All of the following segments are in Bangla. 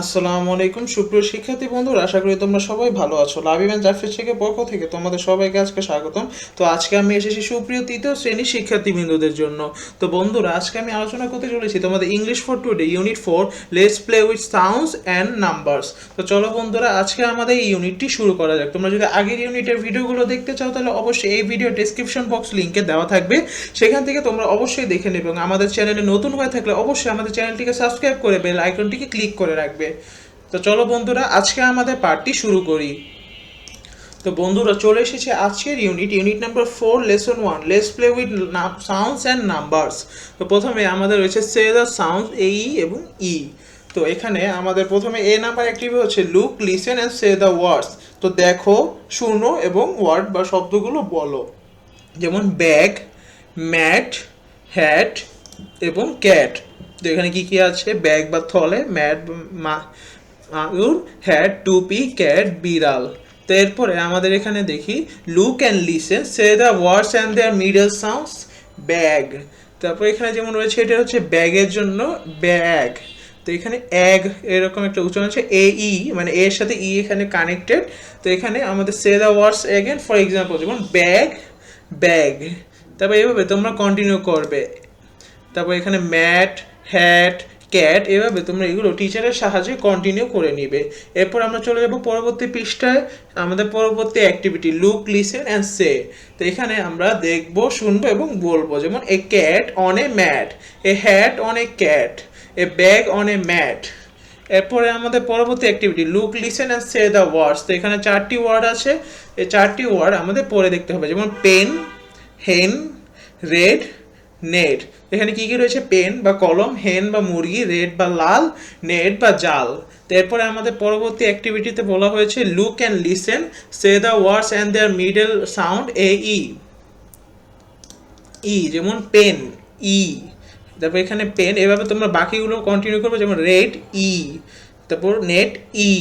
আসসালামু আলাইকুম, সুপ্রিয় শিক্ষার্থী বন্ধুরা, আশা করি তোমরা সবাই ভালো আছো। লাভ লাভিবান জাফর শেখের পক্ষ থেকে তোমাদের সবাইকে আজকে স্বাগতম। তো আজকে আমি এসেছি সুপ্রিয় তৃতীয় শ্রেণির শিক্ষার্থী বিন্দুদের জন্য। তো বন্ধুরা, আজকে আমি আলোচনা করতে চলেছি তোমাদের English for today unit four let's play with sounds and numbers তো চলো বন্ধুরা, আজকে আমাদের এই ইউনিটটি শুরু করা যাক। তোমরা যদি আগের ইউনিটের ভিডিওগুলো দেখতে চাও, তাহলে অবশ্যই এই ভিডিও ডেসক্রিপশন বক্স লিঙ্কে দেওয়া থাকবে। সেখান থেকে তোমরা অবশ্যই দেখে নেবে এবং আমাদের চ্যানেলে নতুন হয়ে থাকলে অবশ্যই আমাদের চ্যানেলটিকে সাবস্ক্রাইব করে বেল আইকনটিকে ক্লিক করে রাখবে। তো চলো বন্ধুরা, আজকে আমাদের পার্টটি শুরু করি। তো বন্ধুরা, চলে এসেছে আজকের unit unit number four lesson one let's play with sounds and numbers তো প্রথমে আমাদের রয়েছে সে দ্য সাউন্ড এই এবং ই তো এখানে আমাদের প্রথমে এ নাম্বার অ্যাক্টিভি হচ্ছে look listen and say the words তো দেখো, শুনো এবং ওয়ার্ড বা শব্দগুলো বলো। যেমন ব্যাগ ম্যাট হ্যাট এবং ক্যাট তো এখানে কি কি আছে? ব্যাগ বা থলে, ম্যাট মাউর হ্যাট টুপি, ক্যাট, বিড়াল। তো এরপরে আমাদের এখানে দেখি look and listen say the words and their middle sounds bag তারপর এখানে যেমন রয়েছে, এটা হচ্ছে ব্যাগের জন্য ব্যাগ। তো এখানে অ্যাগ এরকম একটা উচ্চারণ হচ্ছে এ ই মানে এর সাথে ই এখানে কানেক্টেড তো এখানে আমাদের say the words again for example যেমন ব্যাগ ব্যাগ তারপর এভাবে তোমরা কন্টিনিউ করবে। তারপর এখানে ম্যাট হ্যাট ক্যাট এভাবে তোমরা এগুলো টিচারের সাহায্যে কন্টিনিউ করে নিবে। এরপর আমরা চলে যাব পরবর্তী পৃষ্ঠায়, আমাদের পরবর্তী activity look listen and say তো এখানে আমরা দেখব, শুনব এবং বলব, যেমন a cat on a mat a hat on a cat a bag on a mat এরপরে আমাদের পরবর্তী activity look listen and say the words তো এখানে চারটি ওয়ার্ড আছে, এই চারটি ওয়ার্ড আমাদের পরে দেখতে হবে, যেমন পেন হেন রেড নেট। এখানে কি কি রয়েছে? পেন বা কলম, হেন বা মুরগি, রেড বা লাল, নেট বা জাল। তারপরে আমাদের পরবর্তী অ্যাক্টিভিটিতে বলা হয়েছে look and listen say the words and their middle sound A E E যেমন পেন ই তারপর এখানে পেন এভাবে তোমরা বাকিগুলো কন্টিনিউ করবে, যেমন রেড ই তারপর নেট ই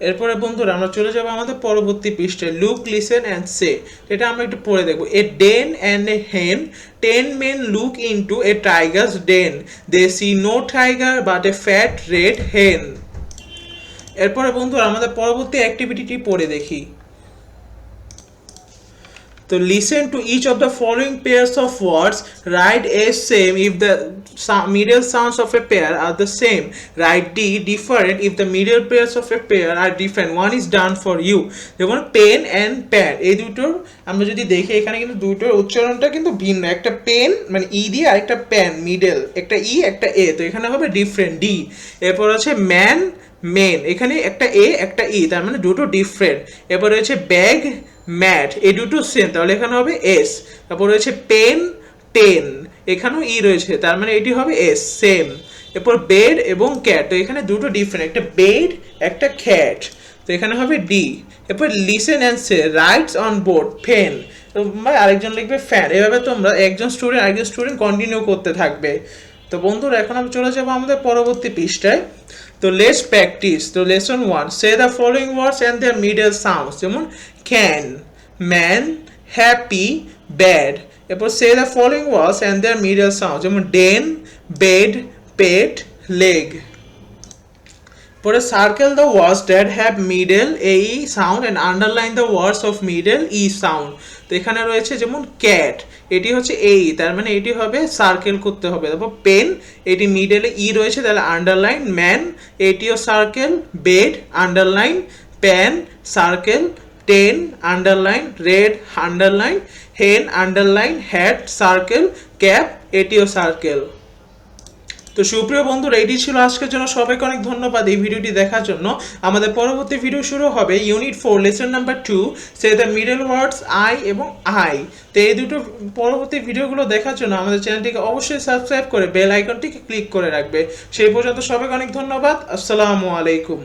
এরপরে বন্ধুরা আমরা চলে যাব আমাদের পরবর্তী পৃষ্ঠে লুক লিসেন অ্যান্ড সে এটা আমরা একটু পড়ে দেখব। এ den and a hen ten men look into a tiger's den they see no tiger but a fat red hen এরপরে বন্ধুরা আমাদের পরবর্তী অ্যাক্টিভিটিটি পড়ে দেখি। তো listen to each of the following pairs of words write a same if the middle sounds of a pair are the same write D different if the middle pairs of a pair are different one is done for you যেমন পেন অ্যান্ড প্যার এই দুটোর আমরা যদি দেখি, এখানে কিন্তু দুটোর উচ্চারণটা কিন্তু ভিন্ন। একটা পেন মানে ই দিয়ে আর একটা প্যান মিডল একটা ই, একটা এ তো এখানে হবে ডিফারেন্ট ডি এরপর আছে ম্যান মেন এখানে একটা এ একটা ই তার মানে দুটো ডিফারেন্ট এরপর রয়েছে ব্যাগ ম্যাট এই দুটো সেম তাহলে এখানে হবে এস তারপর রয়েছে পেন টেন এখানেও ই রয়েছে, তার মানে এটি হবে এস সেম এরপর বেড এবং ক্যাট তো এখানে দুটো ডিফারেন্ট একটা বেড একটা খ্যাট তো এখানে হবে ডি এরপর listen and say rights on board fen তোমরা আরেকজন লিখবে ফ্যান এভাবে তোমরা একজন স্টুডেন্ট আরেকজন স্টুডেন্ট কন্টিনিউ করতে থাকবে। তো বন্ধুরা, এখন আমি চলে যাব আমাদের পরবর্তী পৃষ্ঠায়। তো লেটস প্র্যাকটিস তো lesson one say the following words and their middle sounds যেমন ক্যান ম্যান হ্যাপি ব্যাড এরপর say the following words and their middle sound যেমন ডেন বেড পেট লেগ পরে circle the words that have middle A sound and underline the words of middle E sound তো এখানে রয়েছে যেমন ক্যাট এটি হচ্ছে এই তার মানে এটি হবে সার্কেল করতে হবে। তারপর পেন এটি মিডলে ই রয়েছে, তাহলে আন্ডারলাইন ম্যান এটিও circle bed underline pan circle ten underline red underline hen underline hat circle cap এটিও সার্কেল তো সুপ্রিয় বন্ধুরা, এটি ছিল আজকের জন্য। সবাইকে অনেক ধন্যবাদ এই ভিডিওটি দেখার জন্য। আমাদের পরবর্তী ভিডিও শুরু হবে unit four lesson number two say the middle words I এবং আই তো এই দুটো পরবর্তী ভিডিওগুলো দেখার জন্য আমাদের চ্যানেলটিকে অবশ্যই সাবস্ক্রাইব করে বেল আইকনটিকে ক্লিক করে রাখবে। সেই পর্যন্ত সবাইকে অনেক ধন্যবাদ। আসসালামু আলাইকুম।